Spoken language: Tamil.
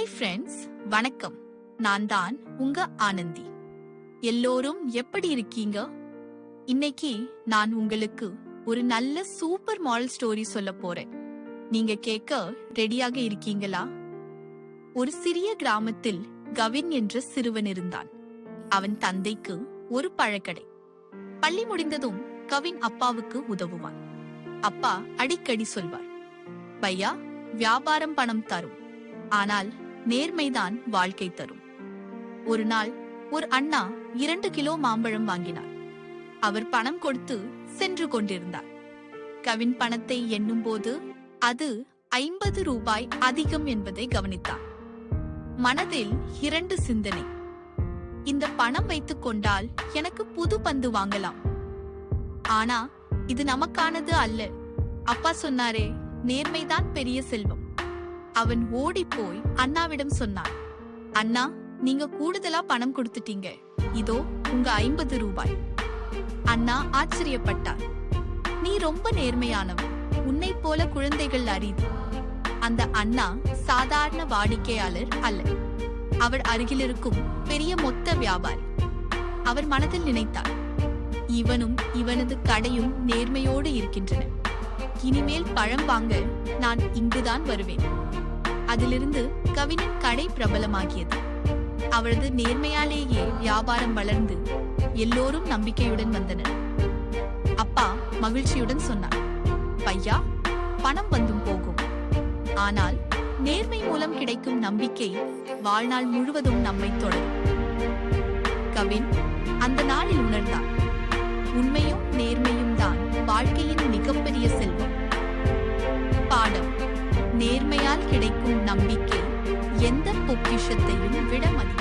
ஹாய் ஃப்ரெண்ட்ஸ் வணக்கம். நான் தான் உங்க ஆனந்தி. எல்லோரும் எப்படி இருக்கீங்க? இன்னைக்கு நான் உங்களுக்கு ஒரு நல்ல சூப்பர் மாடல் ஸ்டோரி சொல்ல போறேன். நீங்க கேட்க ரெடியாக இருக்கீங்களா? ஒரு சிறிய கிராமத்தில் கவின் என்ற சிறுவன் இருந்தான். அவன் தந்தைக்கு ஒரு பழக்கடை. பள்ளி முடிந்ததும் கவின் அப்பாவுக்கு உதவுவான். அப்பா அடிக்கடி சொல்வார் பையா வியாபாரம் பணம் தரும். ஆனால் நேர்மைதான் வாழ்க்கை தரும். ஒரு நாள் ஒரு அண்ணா இரண்டு கிலோ மாம்பழம் வாங்கினார். அவர் பணம் கொடுத்து சென்று கொண்டிருந்தார். கவின் பணத்தை எண்ணும்போது அது ஐம்பது ரூபாய் அதிகம் என்பதை கவனித்தார். மனதில் இரண்டு சிந்தனை. இந்த பணம் வைத்துக் கொண்டால் எனக்கு புது பந்து வாங்கலாம். ஆனா இது நமக்கானது அல்ல. அப்பா சொன்னாரே நேர்மைதான் பெரிய செல்வம். அவன் ஓடிப்போய் அண்ணாவிடம் சொன்னான் அண்ணா நீங்க கூடுதலா பணம் கொடுத்துட்டீங்க. இதோ உங்க ஐம்பது ரூபாய். அண்ணா ஆச்சரியப்பட்டார் நீ ரொம்ப நேர்மையானவன். உன்னை போல குழந்தைகள் அரிது. அந்த அண்ணா சாதாரண வாடிக்கையாளர் அல்ல. அவர் அருகில் இருக்கும் பெரிய மொத்த வியாபாரி. அவர் மனதில் நினைத்தார் இவனும் இவனது கடையும் நேர்மையோடு இருக்கின்றன. இனிமேல் பழம் வாங்க நான் இங்குதான் வருவேன். அதிலிருந்து கவினின் கடை பிரபலமாகியது. அவரது நேர்மையாலேயே வியாபாரம் வளர்ந்து எல்லோரும் நம்பிக்கையுடன் வந்தனர். அப்பா மகிழ்ச்சியுடன் சொன்னார் பையா பணம் வந்தும் போகும். ஆனால் நேர்மை மூலம் கிடைக்கும் நம்பிக்கை வாழ்நாள் முழுவதும் நம்மை தொடரும். கவின் அந்த நாளில் உணர்ந்தார் உண்மையும் நேர்மையும் தான் வாழ்க்கையின் மிகப்பெரிய செல்வம். நேர்மையால் கிடைக்கும் நம்பிக்கை எந்த பொக்கிஷத்தையும் விட மதிக்கும்